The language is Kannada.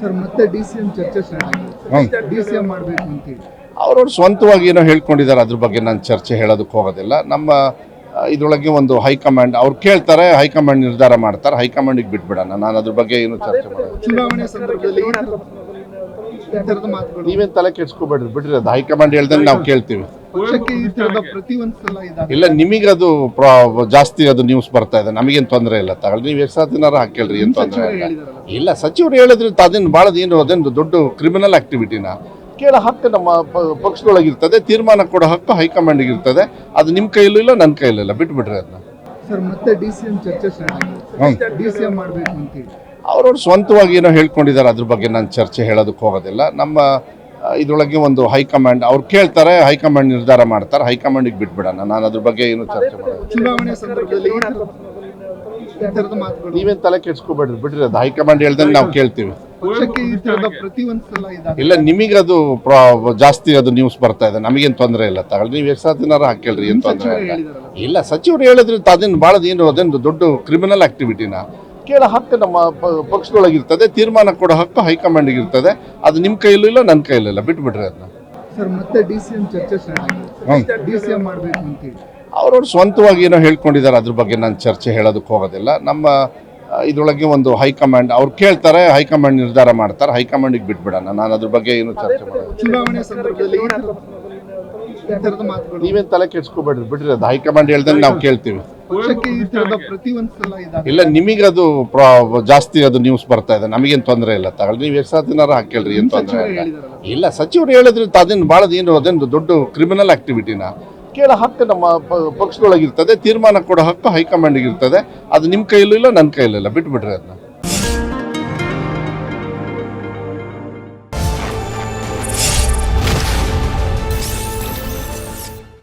ಸರ್ ಮತ್ತೆ ಡಿ ಸಿ ಎಂ ಚರ್ಚೆ ಸ್ಟಾರ್ಟ್ ಡಿ ಸಿ ಎಂ ಮಾಡಬೇಕು ಅಂತೇಳಿ ಅವ್ರವ್ರು ಸ್ವಂತವಾಗಿ ಏನೋ ಹೇಳ್ಕೊಂಡಿದ್ದಾರೆ ಅದ್ರ ಬಗ್ಗೆ ನಾನು ಚರ್ಚೆ ಹೇಳೋದಕ್ಕೆ ಹೋಗೋದಿಲ್ಲ. ನಮ್ಮ ಇದರೊಳಗೆ ಒಂದು ಹೈಕಮಾಂಡ್ ಅವ್ರು ಕೇಳ್ತಾರೆ ಹೈಕಮಾಂಡ್ ನಿರ್ಧಾರ ಮಾಡ್ತಾರೆ ಹೈಕಮಾಂಡಿಗೆ ಬಿಟ್ಬಿಡೋಣ. ನಾನು ಅದ್ರ ಬಗ್ಗೆ ಏನು ಚರ್ಚೆ ಮಾಡೋದು ಚುನಾವಣೆ ಸಂದರ್ಭದಲ್ಲಿ ನೀವೇನು ತಲೆ ಕೆಡ್ಸ್ಕೊಬೇಡ್ರಿ ಬಿಡ್ರಿ ಅದು. ಹೈಕಮಾಂಡ್ ಹೇಳ್ದಂಗೆ ನಾವು ಕೇಳ್ತೀವಿ. ಇಲ್ಲ ನಿಮಗೆ ಅದು ಪ್ರಾ ಜಾಸ್ತಿ ಅದು ನ್ಯೂಸ್ ಬರ್ತಾ ಇದೆ. ನಮಗೇನು ತೊಂದರೆ ಇಲ್ಲ. ತಗೊಳ್ಳಿ ನೀವು ಎಷ್ಟು ಸತಿನಾರ ಹಾಕೇಳ್ರಿ ಏನು ತೊಂದರೆ ಇಲ್ಲ. ಇಲ್ಲ ಸಚಿವರು ಹೇಳಿದ್ರೆ ಅದೇನು ಭಾಳ ಏನು ಅದೇನು ದೊಡ್ಡ ಕ್ರಿಮಿನಲ್ ಆಕ್ಟಿವಿಟಿನ ಕೇಳೋ ಹಕ್ಕು ನಮ್ಮ ಪಕ್ಷದೊಳಗಿರ್ತದೆ ತೀರ್ಮಾನ ಕೊಡೋ ಹಕ್ಕು ಹೈಕಮಾಂಡ್ಗೆ ಇರ್ತದೆ. ಅದು ನಿಮ್ಮ ಕೈಯಲ್ಲೂ ಇಲ್ಲ ನನ್ನ ಕೈಯಲ್ಲೂ ಇಲ್ಲ ಬಿಟ್ಬಿಡ್ರಿ ಅದನ್ನ ಸರ್ ಮತ್ತೆ ಡಿ ಸಿ ಎಂ ಚರ್ಚೆ ಸ್ಟಾರ್ಟ್ ಹ್ಮ್. ಆಗಿದೆ ಡಿ ಸಿ ಎಂ ಮಾಡಬೇಕು ಅಂತೇಳಿ ಅವ್ರವ್ರು ಸ್ವಂತವಾಗಿ ಏನೋ ಹೇಳ್ಕೊಂಡಿದ್ದಾರೆ ಅದ್ರ ಬಗ್ಗೆ ನಾನು ಚರ್ಚೆ ಹೇಳೋದಕ್ಕೆ ಹೋಗೋದಿಲ್ಲ. ನಮ್ಮ ಇದ್ರೊಳಗೆ ಒಂದು ಹೈಕಮಾಂಡ್ ಅವ್ರು ಕೇಳ್ತಾರೆ ಹೈಕಮಾಂಡ್ ನಿರ್ಧಾರ ಮಾಡ್ತಾರೆ ಹೈಕಮಾಂಡಿಗೆ ಬಿಟ್ಬಿಡೋಣ. ನಾನು ಅದ್ರ ಬಗ್ಗೆ ಏನು ಚರ್ಚೆ ಮಾಡೋದು ನೀವೇನು ತಲೆ ಕೆಡ್ಸ್ಕೊಬೇಡ್ರಿ ಬಿಡ್ರಿ ಅದು. ಹೈಕಮಾಂಡ್ ಹೇಳ್ದಂಗೆ ನಾವು ಕೇಳ್ತೀವಿ. ಇಲ್ಲ ನಿಮಗೆ ಅದು ಪ್ರಾ ಜಾಸ್ತಿ ಅದು ನ್ಯೂಸ್ ಬರ್ತಾ ಇದೆ. ನಮಗೇನು ತೊಂದರೆ ಇಲ್ಲ. ತಗೊಳ್ಳಿ ನೀವು ಎಷ್ಟು ದಿನಾರ ಹಾಕೇಳ್ರಿ ಏನು ತೊಂದರೆ ಇಲ್ಲ. ಇಲ್ಲ ಸಚಿವರು ಹೇಳಿದ್ರೆ ಅದೇನು ಭಾಳ ಏನು ಅದೇನು ದೊಡ್ಡ ಕ್ರಿಮಿನಲ್ ಆಕ್ಟಿವಿಟಿನ ಕೇಳೋ ಹಕ್ಕು ನಮ್ಮ ಪಕ್ಷದೊಳಗಿರ್ತದೆ ತೀರ್ಮಾನ ಕೊಡೋ ಹಕ್ಕು ಹೈಕಮಾಂಡ್ ಇರ್ತದೆ ಅದು ನಿಮ್ಮ ಕೈಯಲ್ಲೂ ಇಲ್ಲ ನನ್ನ ಕೈಯಲ್ಲೂ ಇಲ್ಲ ಬಿಟ್ಬಿಡ್ರಿ ಅದನ್ನ ಸರ್ ಮತ್ತೆ ಡಿ ಸಿ ಎಂ ಚರ್ಚೆ ಸ್ಟಾರ್ಟ್ ಡಿ ಸಿ ಎಂ ಮಾಡಬೇಕು ಅಂತೇಳಿ ಅವ್ರವ್ರು ಸ್ವಂತವಾಗಿ ಏನೋ ಹೇಳ್ಕೊಂಡಿದ್ದಾರೆ ಅದ್ರ ಬಗ್ಗೆ ನಾನು ಚರ್ಚೆ ಹೇಳೋದಕ್ಕೆ ಹೋಗೋದಿಲ್ಲ. ನಮ್ಮ ಇದರೊಳಗೆ ಇದ್ರೊಳಗೆ ಒಂದು ಹೈಕಮಾಂಡ್ ಅವ್ರು ಕೇಳ್ತಾರೆ ಹೈಕಮಾಂಡ್ ನಿರ್ಧಾರ ಮಾಡ್ತಾರೆ ಹೈಕಮಾಂಡಿಗೆ ಬಿಟ್ಬಿಡೋಣ. ನಾನು ಅದ್ರ ಬಗ್ಗೆ ಏನು ಚರ್ಚೆ ಮಾಡೋದು ಚುನಾವಣೆ ಸಂದರ್ಭದಲ್ಲಿ ನೀವೇನು ತಲೆ ಕೆಡ್ಸ್ಕೊಬೇಡ್ರಿ ಬಿಡ್ರಿ ಅದು. ಹೈಕಮಾಂಡ್ ಹೇಳ್ದಂಗೆ ನಾವು ಕೇಳ್ತೀವಿ. ಇಲ್ಲ ನಿಮಗೆ ಅದು ಜಾಸ್ತಿ ಅದು ನ್ಯೂಸ್ ಬರ್ತಾ ಇದೆ. ನಮಗೇನು ತೊಂದರೆ ಇಲ್ಲ. ತಗೊಳ್ಳಿ ನೀವು ಎಷ್ಟು ಸತಿನಾರ ಹಾಕೇಳ್ರಿ ಏನು ತೊಂದರೆ ಇಲ್ಲ. ಇಲ್ಲ ಸಚಿವರು ಹೇಳಿದ್ರೆ ಅದೇನು ಭಾಳ ಏನು ಅದೇನು ದೊಡ್ಡ ಕ್ರಿಮಿನಲ್ ಆಕ್ಟಿವಿಟಿನ ಕೇಳ ಹಕ್ಕು ನಮ್ಮ ಪಕ್ಷದೊಳಗಿರ್ತದೆ ತೀರ್ಮಾನ ಕೊಡೋ ಹಕ್ಕು ಹೈಕಮಾಂಡಿಗೆ ಇರ್ತದೆ ಅದು ನಿಮ್ಮ ಕೈಲೂ ಇಲ್ಲ ನನ್ನ ಕೈಲೂ ಇಲ್ಲ. ಬಿಟ್ಬಿಡ್ರಿ ಅದನ್ನ